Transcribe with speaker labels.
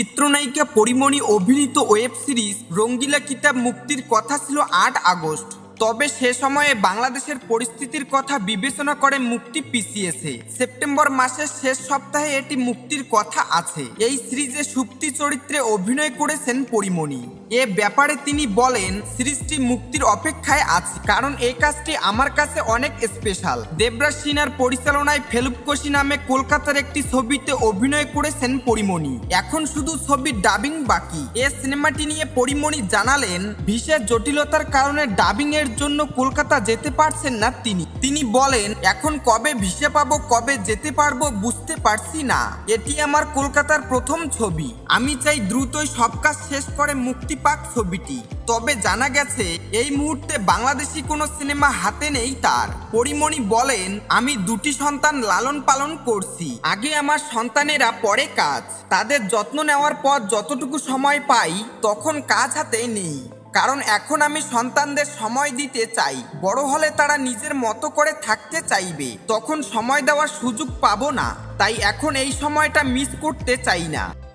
Speaker 1: চিত্রনায়িকা পরিমণি অভিনীত web series রঙ্গিলা কিতাব মুক্তির কথা ছিল আট আগস্ট। তবে সে সময়ে বাংলাদেশের পরিস্থিতির কথা বিবেচনা করে মুক্তি পিছিয়েছে। সেপ্টেম্বর মাসের শেষ সপ্তাহে এটি মুক্তির কথা আছে। এই সিরিজে সুপ্তি চরিত্রে অভিনয় করেছেন পরিমণি। এ ব্যাপারে তিনি বলেন সিরিজটি মুক্তির অপেক্ষায় আছে, কারণ এই কাজটি আমার কাছে অনেক স্পেশাল দেবরাজ সিনহার পরিচালনায় ফেলুপকোশি নামে কলকাতার একটি ছবিতে অভিনয় করেছেন পরিমণি। এখন শুধু ছবির ডাবিং বাকি। এ সিনেমাটি নিয়ে পরিমণি জানালেন, বিশেষ জটিলতার কারণে ডাবিং এর জন্য কলকাতা যেতে পারছেন না তিনি। তিনি বলেন, এখন কবে ভিসা পাবো, কবে যেতে পারব বুঝতে পারছি না। এটি আমার কলকাতার প্রথম ছবি। আমি চাই দ্রুতই সব কাজ শেষ করে মুক্তি পাক ছবিটি। তবে জানা গেছে, এই মুহূর্তে বাংলাদেশি কোনো সিনেমা হাতে নেই তার। পরিমণি বলেন, আমি দুটি সন্তান লালন পালন করছি। আগে আমার সন্তানেরা পরে কাজ। তাদের যত্ন নেওয়ার পর যতটুকু সময় পাই, তখন কাজ হাতে নেই। কারণ এখন আমি সন্তানদের সময় দিতে চাই। বড় হলে তারা নিজের মতো করে থাকতে চাইবে। তখন সময় দেওয়ার সুযোগ পাবো না। তাই এখন এই সময়টা মিস করতে চাই না।